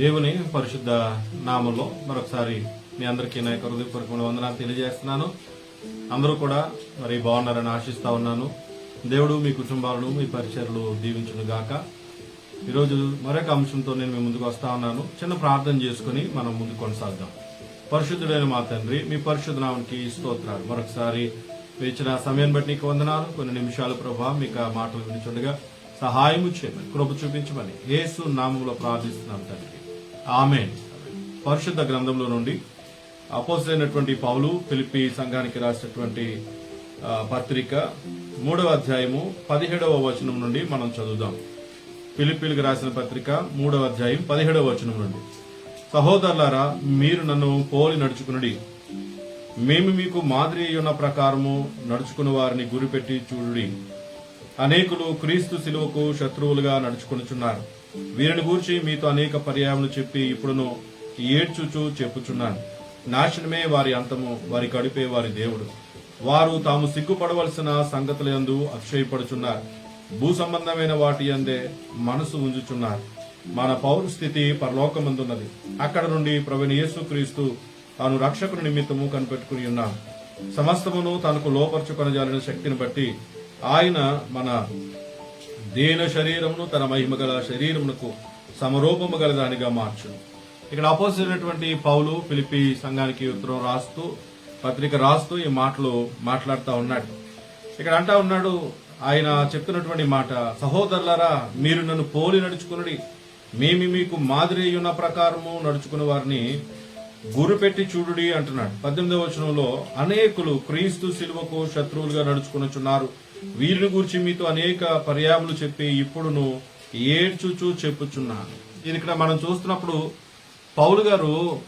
దేవుని పరిశుద్ధ నామంలో మరొకసారి మీ అందరికీ నా యొక్క హృదయపూర్వకమైన వందనాలు తెలియజేస్తున్నాను. అందరూ కూడా మరి బాగున్నారని ఆశిస్తా ఉన్నాను. దేవుడు మీ కుటుంబాలను మీ పరిచయలు దీవించును గాక. ఈరోజు మరొక అంశంతో నేను మీ ముందుకు వస్తా ఉన్నాను. చిన్న ప్రార్థన చేసుకుని మనం ముందు కొనసాగుదాం. పరిశుద్ధుడైన మా తండ్రి మీ పరిశుద్ధ నామానికి స్తోత్రాలు. మరొకసారి వేచిన సమయం బట్టి నీకు వందనాలు. కొన్ని నిమిషాలు ప్రభావం మీకు మాటలు వినిచుండగా సహాయము చేయమని కృప చూపించమని యేసు నామంలో ప్రార్థిస్తున్నాం తండ్రి. ఆమె పరిశుద్ధ గ్రంథంలో నుండి అపోసైనటువంటి పౌలు పిలిపి సంఘానికి రాసినటువంటి పత్రిక మూడవ అధ్యాయము పదిహేడవ వచనం నుండి మనం చదువుదాం. పిలిపిలకు రాసిన పత్రిక మూడవ అధ్యాయం పదిహేడవ వచనం నుండి. సహోదరులారా మీరు నన్ను పోలి నడుచుకునడి. మేము మీకు మాదిరి ఉన్న ప్రకారము నడుచుకున్న వారిని గురిపెట్టి చూడుడి. అనేకులు క్రీస్తు శిలువకు శత్రువులుగా నడుచుకొనుచున్నారు. వీరిని గూర్చి మీతో అనేక పర్యాయములు చెప్పి ఇప్పుడును ఏడ్చుచూ చెప్పుచున్నాను. నాశనమే వారి అంతము వారి కడిపే వారి దేవుడు. వారు తాము సిగ్గుపడవలసిన సంగతులందు అక్షయపడుచున్నారు భూ సంబంధమైన వాటి అందే మనసు ఉంచుచున్నారు. మన పౌరు స్థితి పరలోకమందున్నది. అక్కడ నుండి ప్రవీణ యేసుక్రీస్తు తాను రక్షకుని నిమిత్తము కనిపెట్టుకుని ఉన్నాం. సమస్తమును తనకు లోపరుచుకొనజాలిన శక్తిని బట్టి ఆయన మన దేన శరీరమును తన మహిమ గల శరీరమునకు సమరూపము గల దానిగా మార్చును. ఇక్కడ అపోజిట్ అయినటువంటి పౌలు ఫిలిపి సంఘానికి ఉత్తరం రాస్తూ పత్రిక రాస్తూ ఈ మాటలు మాట్లాడుతూ ఉన్నాడు. ఇక్కడ అంటా ఉన్నాడు ఆయన చెప్తున్నటువంటి మాట సహోదరులారా మీరు నన్ను పోలి నడుచుకుని మేము మీకు మాదిరి ఉన్న ప్రకారము నడుచుకున్న వారిని గురు పెట్టి చూడుడి అంటున్నాడు. పద్దెనిమిదవ వచనంలో అనేకులు క్రీస్తు శిలువకు శత్రువులుగా నడుచుకున్నచున్నారు వీరిని గురించి మీతో అనేక పర్యాములు చెప్పి ఇప్పుడును ఏడ్చుచు చెప్పుచున్నాను. ఇది ఇక్కడ మనం చూస్తున్నప్పుడు పౌలు గారు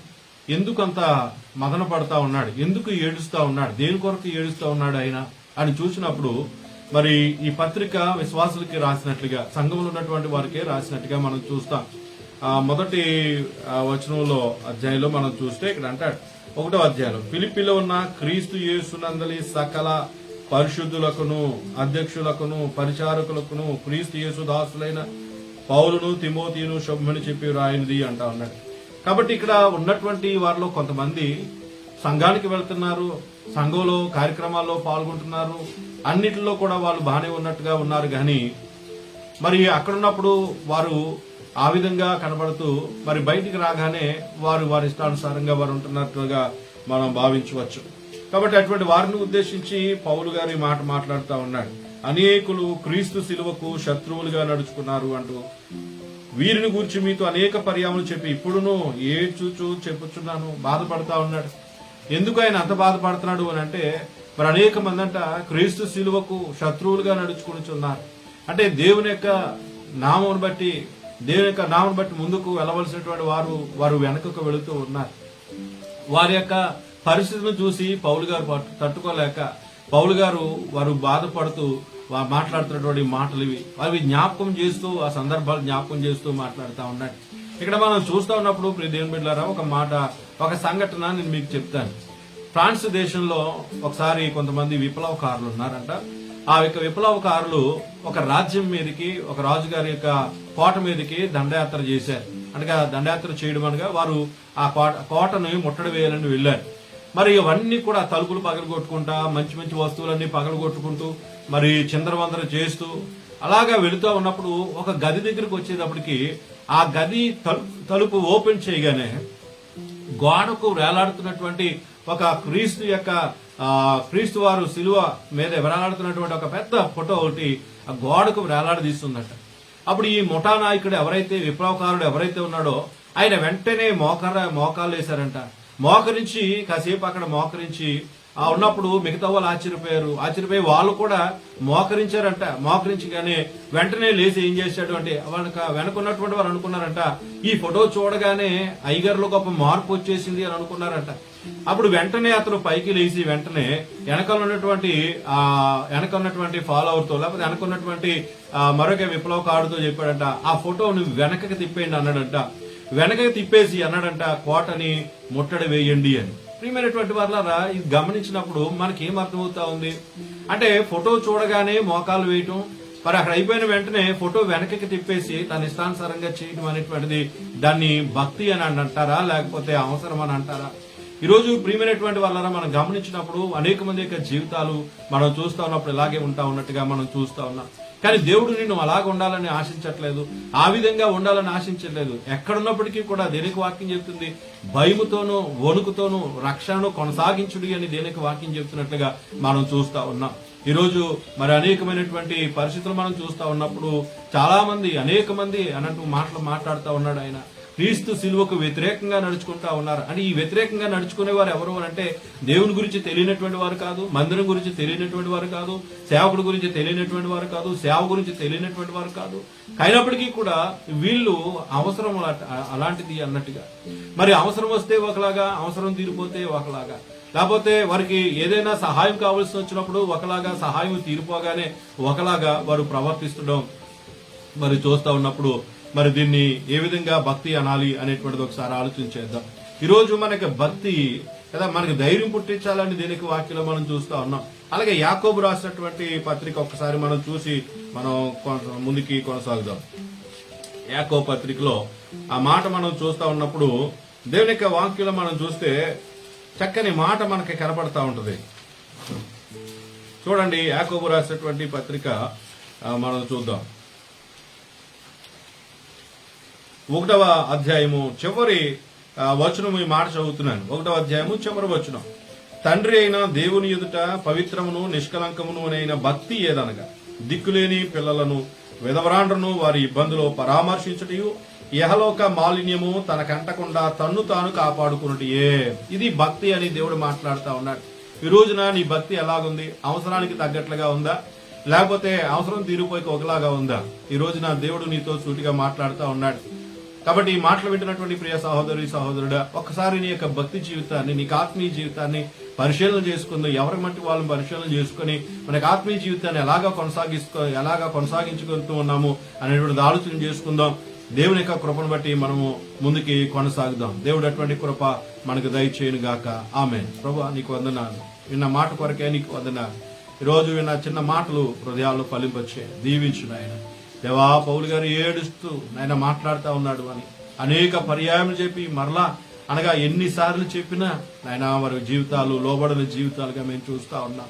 ఎందుకంత మదన పడతా ఉన్నాడు? ఎందుకు ఏడుస్తా ఉన్నాడు? దేని కొరకు ఏడుస్తా ఉన్నాడు ఆయన అని చూసినప్పుడు మరి ఈ పత్రిక విశ్వాసులకి రాసినట్లుగా సంఘంలో ఉన్నటువంటి వారికే రాసినట్టుగా మనం చూస్తాం. మొదటి వచనంలో అధ్యాయంలో మనం చూస్తే ఇక్కడ అంటాడు ఒకటో అధ్యాయం ఫిలిపిలో ఉన్న క్రీస్తు యేసునందలి సకల పరిశుద్ధులకును అధ్యక్షులకును పరిచారకులకును క్రీస్తు యేసు దాసులైన పౌరును తిమోతిను శుభమని చెప్పి రాయినది అంటా ఉన్నాడు. కాబట్టి ఇక్కడ ఉన్నటువంటి వారిలో కొంతమంది సంఘానికి వెళ్తున్నారు సంఘంలో కార్యక్రమాల్లో పాల్గొంటున్నారు అన్నిటిలో కూడా వాళ్ళు బాగానే ఉన్నట్టుగా ఉన్నారు కానీ మరి అక్కడ ఉన్నప్పుడు వారు ఆ విధంగా కనబడుతూ మరి బయటికి రాగానే వారు వారి ఇష్టానుసారంగా వారు ఉంటున్నట్లుగా మనం భావించవచ్చు. కాబట్టి అటువంటి వారిని ఉద్దేశించి పౌలు గారి మాట మాట్లాడుతూ ఉన్నాడు. అనేకులు క్రీస్తు శిలువకు శత్రువులుగా నడుచుకున్నారు అంటూ వీరిని గురించి మీతో అనేక పర్యాములు చెప్పి ఇప్పుడును ఏ చూచూ చెప్పుచున్నాను బాధపడతా ఉన్నాడు. ఎందుకు ఆయన అంత బాధపడుతున్నాడు అని అంటే మరి అనేక మంది అంట క్రీస్తు శిలువకు శత్రువులుగా నడుచుకుంటున్నారు అంటే దేవుని యొక్క నామం బట్టి దేవుని యొక్క నామం బట్టి ముందుకు వెళ్ళవలసినటువంటి వారు వారు వెనకకు వెళుతూ ఉన్నారు. వారి యొక్క పరిస్థితులను చూసి పౌలు గారు పట్టు- తట్టుకోలేక పౌలు గారు వారు బాధపడుతూ వారు మాట్లాడుతున్నటువంటి మాటలు ఇవి. అవి జ్ఞాపకం చేస్తూ ఆ సందర్భాలు జ్ఞాపకం చేస్తూ మాట్లాడుతూ ఉన్నాడు. ఇక్కడ మనం చూస్తూ ఉన్నప్పుడు ప్రియ దేవుని బిడ్డారా ఒక మాట ఒక సంఘటన నేను మీకు చెప్తాను. ఫ్రాన్స్ దేశంలో ఒకసారి కొంతమంది విప్లవకారులు ఉన్నారంట. ఆ యొక్క విప్లవకారులు ఒక రాజ్యం మీదకి ఒక రాజుగారి యొక్క కోట మీదకి దండయాత్ర చేశారు. అనగా దండయాత్ర చేయడం అనగా వారు ఆ కోట కోటను ముట్టడి వేయాలని వెళ్ళారు. మరి ఇవన్నీ కూడా తలుపులు పగలగొట్టుకుంటా మంచి మంచి వస్తువులన్నీ పగలగొట్టుకుంటూ మరి చిందరవందర చేస్తూ అలాగా వెళుతూ ఉన్నప్పుడు ఒక గది దగ్గరికి వచ్చేటప్పటికి ఆ గది తలుపు తలుపు ఓపెన్ చేయగానే గోడకు వేలాడుతున్నటువంటి ఒక క్రీస్తు యొక్క క్రీస్తు వారు సిలువ మీద వేలాడుతున్నటువంటి ఒక పెద్ద ఫోటో ఒకటి ఆ గోడకు వేలాడదీస్తుందట అప్పుడు ఈ ముఠా నాయకుడు ఎవరైతే విప్లవకారుడు ఎవరైతే ఉన్నాడో ఆయన వెంటనే మోకర మోకాలు వేశారంట మోకరించి కాసేపు అక్కడ మోకరించి ఉన్నప్పుడు మిగతా వాళ్ళు ఆశ్చర్యపోయారు. ఆశ్చర్యపోయి వాళ్ళు కూడా మోకరించారంట. మోకరించగానే వెంటనే లేచి ఏం చేశాడు అంటే వాళ్ళకి వెనకున్నటువంటి వారు అనుకున్నారంట ఈ ఫోటో చూడగానే ఐగర్లో గొప్ప మార్పు వచ్చేసింది అని అనుకున్నారంట. అప్పుడు వెంటనే అతను పైకి లేచి వెంటనే వెనకాల ఉన్నటువంటి ఆ వెనక ఉన్నటువంటి ఫాలోవర్తో లేకపోతే వెనక ఉన్నటువంటి మరొక విప్లవకారుడితో చెప్పాడంట ఆ ఫోటో నువ్వు వెనకకి తిప్పేయండి అన్నాడంట. వెనకకి తిప్పేసి అన్నాడంట కోటని ముట్టడి వేయండి అని. ప్రియమైనటువంటి వాళ్ళరా ఇది గమనించినప్పుడు మనకి ఏం అర్థమవుతా ఉంది? అంటే ఫోటో చూడగానే మోకాలు వేయటం మరి అక్కడ అయిపోయిన వెంటనే ఫోటో వెనకకి తిప్పేసి తన ఇష్టానుసారంగా చేయడం అనేటువంటిది దాన్ని భక్తి అని అంటారా లేకపోతే అవసరం అని అంటారా? ఈరోజు ప్రియమైనటువంటి వాళ్ళరా మనం గమనించినప్పుడు అనేక మంది యొక్క జీవితాలు మనం చూస్తా ఉన్నప్పుడు ఇలాగే ఉంటా ఉన్నట్టుగా మనం చూస్తా ఉన్నాం. కానీ దేవుడు నిన్ను అలాగ ఉండాలని ఆశించట్లేదు ఆ విధంగా ఉండాలని ఆశించట్లేదు. ఎక్కడున్నప్పటికీ కూడా దేనికి వాక్యం చెప్తుంది? భయముతోనూ వణుకుతోనూ రక్షణను కొనసాగించుడి అని దేనికి వాక్యం చెప్తున్నట్లుగా మనం చూస్తా ఉన్నాం. ఈరోజు మరి అనేకమైనటువంటి పరిస్థితులు మనం చూస్తా ఉన్నప్పుడు చాలా మంది అనేక మంది అన్నట్టు మాటలు మాట్లాడుతూ ఉన్నాడు ఆయన. క్రీస్తు సిలువకు వ్యతిరేకంగా నడుచుకుంటా ఉన్నారు. అని ఈ వ్యతిరేకంగా నడుచుకునే వారు ఎవరు అని అంటే దేవుని గురించి తెలియనటువంటి వారు కాదు మందిరం గురించి తెలియనటువంటి వారు కాదు సేవకుడి గురించి తెలియనటువంటి వారు కాదు సేవ గురించి తెలియనటువంటి వారు కాదు. అయినప్పటికీ కూడా వీళ్ళు అవసరం అలా- అలాంటిది అన్నట్టుగా. మరి అవసరం వస్తే ఒకలాగా అవసరం తీరిపోతే ఒకలాగా. లేకపోతే వారికి ఏదైనా సహాయం కావాల్సి వచ్చినప్పుడు ఒకలాగా సహాయం తీరిపోగానే ఒకలాగా వారు ప్రవర్తిస్తుండడం మరి చూస్తా ఉన్నప్పుడు మరి దీన్ని ఏ విధంగా భక్తి అనాలి అనేటువంటిది ఒకసారి ఆలోచన చేద్దాం. ఈ మనకి భక్తి కదా మనకి ధైర్యం పుట్టించాలని దీనికి వాక్యలో మనం చూస్తా ఉన్నాం. అలాగే యాకోబు రాసినటువంటి పత్రిక ఒకసారి మనం చూసి మనం ముందుకి కొనసాగుదాం. యాకో పత్రికలో ఆ మాట మనం చూస్తా ఉన్నప్పుడు దేవుని యొక్క వాక్యంలో మనం చూస్తే చక్కని మాట మనకి కనపడతా ఉంటుంది. చూడండి యాకోబు రాసినటువంటి పత్రిక మనం చూద్దాం. ఒకటవ అధ్యాయము చివరి వచనము ఈ మాట చదువుతున్నాను. ఒకటవ అధ్యాయము చివరి వచనం. తండ్రి అయిన దేవుని ఎదుట పవిత్రమును నిష్కలంకమును అయిన భక్తి ఏదనగా? దిక్కులేని పిల్లలను విధవరాండ్రను వారి ఇబ్బందులో పరామర్శించుటయు యహలోక మాలిన్యము తనకంటకుండా తన్ను తాను కాపాడుకున్నటియే ఇది భక్తి అని దేవుడు మాట్లాడుతూ ఉన్నాడు. ఈ రోజున నీ భక్తి ఎలాగుంది? అవసరానికి తగ్గట్లుగా ఉందా? లేకపోతే అవసరం తీరిపోయి ఒకలాగా ఉందా? ఈ రోజున దేవుడు నీతో సూటిగా మాట్లాడుతూ ఉన్నాడు. కాబట్టి ఈ మాటలు వింటున్నటువంటి ప్రియ సహోదరి సహోదరుడా ఒక్కసారి నీ యొక్క భక్తి జీవితాన్ని నీకు ఆత్మీయ జీవితాన్ని పరిశీలన చేసుకుందాం. ఎవరి మట్టి వాళ్ళని పరిశీలన చేసుకుని మనకి ఆత్మీయ జీవితాన్ని ఎలాగా కొనసాగిస్తూ ఎలాగా కొనసాగించుకుంటూ ఉన్నాము అనేటువంటి ఆలోచన చేసుకుందాం. దేవుని యొక్క కృపను బట్టి మనము ముందుకి కొనసాగుదాం. దేవుడు అటువంటి కృప మనకు దయచేయను గాక. ఆమె ప్రభు నీకు వందనాలు. విన్న మాట కొరకే నీకు వందనాలు. ఈ రోజు విన్న చిన్న మాటలు హృదయాల్లో ఫలింపచ్చే దీవించు నాయన. దేవా పౌలు గారు ఏడుస్తూ నాయన మాట్లాడుతూ ఉన్నాడు అని. అనేక పర్యాయం చెప్పి మరలా అనగా ఎన్నిసార్లు చెప్పినా నాయన వారి జీవితాలు లోబడిన జీవితాలుగా మేము చూస్తా ఉన్నాం.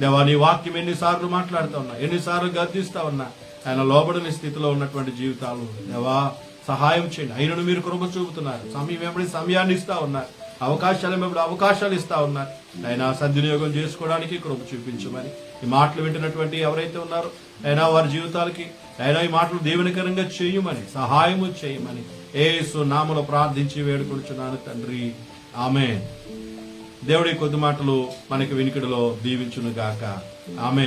దేవా నీ వాక్యం ఎన్నిసార్లు మాట్లాడుతా ఉన్నా ఎన్నిసార్లు గద్దిస్తా ఉన్నా ఆయన లోబడిన స్థితిలో ఉన్నటువంటి జీవితాలు. దేవా సహాయం చేయండి. ఆయనను మీరు కృప చూపుతున్నారు. సమయం ఎప్పుడు సమయాన్ని ఇస్తా ఉన్నారు. అవకాశాలు ఎప్పుడు అవకాశాలు ఇస్తా ఉన్నారు. ఆయన సద్వినియోగం చేసుకోవడానికి కృప చూపించమని ఈ మాటలు వింటున్నటువంటి ఎవరైతే ఉన్నారో అయినా వారి జీవితాలకి అయినా ఈ మాటలు దీవెనకరంగా చేయమని సహాయము చేయమని ఏసు నామలో ప్రార్థించి వేడుకొడుచున్నాను తండ్రి. ఆమె దేవుడి కొద్ది మాటలు మనకి వినికిడిలో దీవించును గాక ఆమె